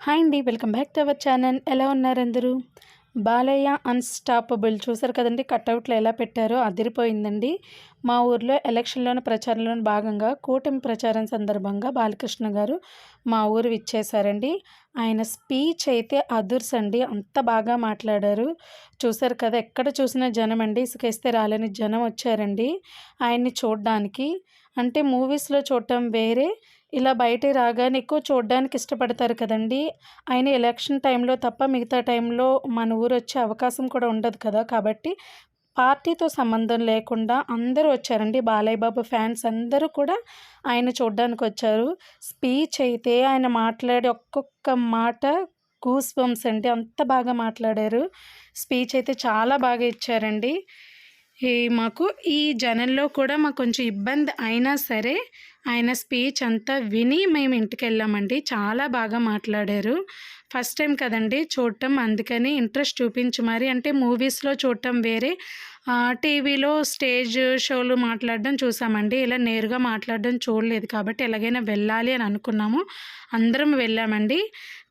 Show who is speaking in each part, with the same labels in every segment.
Speaker 1: Hi అండి welcome back to our channel. ఎలా ఉన్నారు అందరూ? బాలయ్య అన్స్టాపబుల్. చూసారు కదండి కట్అవుట్లు ఎలా పెట్టారో అదిరిపోయిందండి. మా ఊర్లో ఎలక్షన్లోని ప్రచారంలోని భాగంగా కూటమి ప్రచారం సందర్భంగా బాలకృష్ణ గారు మా ఊరు ఇచ్చేశారండి ఆయన స్పీచ్ అయితే అదుర్స్ అండి అంత బాగా మాట్లాడారు. చూసారు కదా ఎక్కడ చూసినా జనం అండి ఇసుకేస్తే రాలేని జనం వచ్చారండి. ఆయన్ని చూడడానికి. అంటే మూవీస్లో చూడటం వేరే ఇలా బయట రాగానే ఎక్కువ చూడడానికి ఇష్టపడతారు కదండి. ఆయన ఎలక్షన్ టైంలో తప్ప మిగతా టైంలో మన ఊరు వచ్చే అవకాశం కూడా ఉండదు కదా. కాబట్టి పార్టీతో సంబంధం లేకుండా అందరూ వచ్చారండి. బాలయ్య బాబు ఫ్యాన్స్ అందరూ కూడా ఆయన చూడడానికి వచ్చారు. స్పీచ్ అయితే ఆయన మాట్లాడే ఒక్కొక్క మాట గూస్ బంప్స్ అండి. అంత బాగా మాట్లాడారు. స్పీచ్ అయితే చాలా బాగా ఇచ్చారండి. మాకు ఈ జనంలో కూడా మాకు కొంచెం ఇబ్బంది అయినా సరే ఆయన స్పీచ్ అంతా విని మేము ఇంటికి వెళ్ళామండి. చాలా బాగా మాట్లాడారు. ఫస్ట్ టైం కదండి చూడటం. అందుకని ఇంట్రెస్ట్ చూపించి మరి అంటే మూవీస్లో చూడటం వేరే. టీవీలో స్టేజ్ షోలు మాట్లాడడం చూసామండి. ఇలా నేరుగా మాట్లాడడం చూడలేదు కాబట్టి ఎలాగైనా వెళ్ళాలి అని అనుకున్నాము. అందరం వెళ్ళామండి.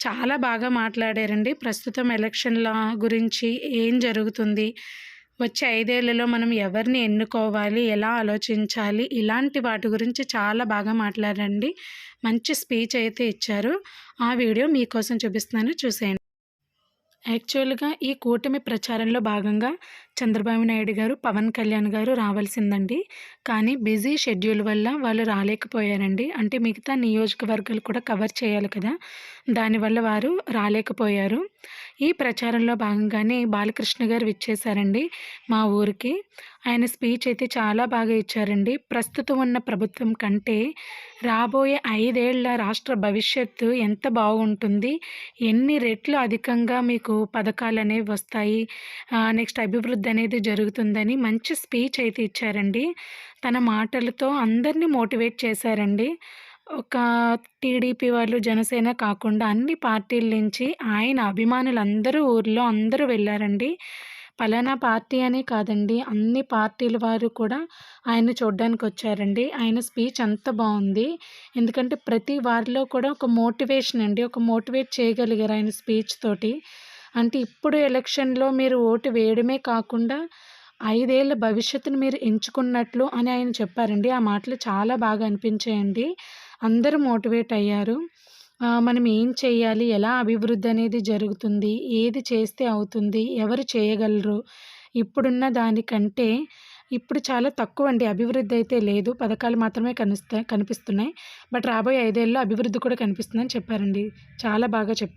Speaker 1: చాలా బాగా మాట్లాడారండి. ప్రస్తుతం ఎలక్షన్ల గురించి ఏం జరుగుతుంది? వచ్చే ఐదేళ్ళలో మనం ఎవరిని ఎన్నుకోవాలి ఎలా ఆలోచించాలి ఇలాంటి వాటి గురించి చాలా బాగా మాట్లాడండి. మంచి స్పీచ్ అయితే ఇచ్చారు. ఆ వీడియో మీకోసం చూపిస్తున్నాను. చూసేయండి. యాక్చువల్గా ఈ కూటమి ప్రచారంలో భాగంగా చంద్రబాబు నాయుడు గారు పవన్ కళ్యాణ్ గారు రావాల్సిందండి. కానీ బిజీ షెడ్యూల్ వల్ల వాళ్ళు రాలేకపోయారండి. అంటే మిగతా నియోజకవర్గాలు కూడా కవర్ చేయాలి కదా. దానివల్ల వారు రాలేకపోయారు. ఈ ప్రచారంలో భాగంగానే బాలకృష్ణ గారు ఇచ్చేశారండి మా ఊరికి. ఆయన స్పీచ్ అయితే చాలా బాగా ఇచ్చారండి. ప్రస్తుతం ఉన్న ప్రభుత్వం కంటే రాబోయే ఐదేళ్ళ రాష్ట్ర భవిష్యత్తు ఎంత బాగుంటుంది ఎన్ని రెట్లు అధికంగా మీకు పథకాలు అనేవి వస్తాయి నెక్స్ట్ అభివృద్ధి అనేది జరుగుతుందని మంచి స్పీచ్ అయితే ఇచ్చారండి. తన మాటలతో అందరినీ మోటివేట్ చేశారండి. ఒక టీడీపీ వాళ్ళు జనసేన కాకుండా అన్ని పార్టీల నుంచి ఆయన అభిమానులు అందరూ ఊర్లో అందరూ వెళ్ళారండి. పలానా పార్టీ అనే కాదండి అన్ని పార్టీల వారు కూడా ఆయన చూడడానికి వచ్చారండి. ఆయన స్పీచ్ అంత బాగుంది. ఎందుకంటే ప్రతి వారిలో కూడా ఒక మోటివేషన్ అండి ఒక మోటివేట్ చేయగలిగారు ఆయన స్పీచ్ తోటి. అంటే ఇప్పుడు ఎలక్షన్లో మీరు ఓటు వేయడమే కాకుండా ఐదేళ్ళ భవిష్యత్తును మీరు ఎంచుకున్నట్లు అని ఆయన చెప్పారండి. ఆ మాటలు చాలా బాగా అనిపించాయండి. అందరూ మోటివేట్ అయ్యారు. మనం ఏం చేయాలి ఎలా అభివృద్ధి అనేది జరుగుతుంది? ఏది చేస్తే అవుతుంది? ఎవరు చేయగలరు? ఇప్పుడున్న దానికంటే ఇప్పుడు చాలా తక్కువ అండి. అభివృద్ధి అయితే లేదు. పథకాలు మాత్రమే కనిపిస్తాయి కనిపిస్తున్నాయి. బట్ రాబోయే ఐదేళ్ళలో అభివృద్ధి కూడా కనిపిస్తుందని చెప్పారండి. చాలా బాగా చెప్పారు.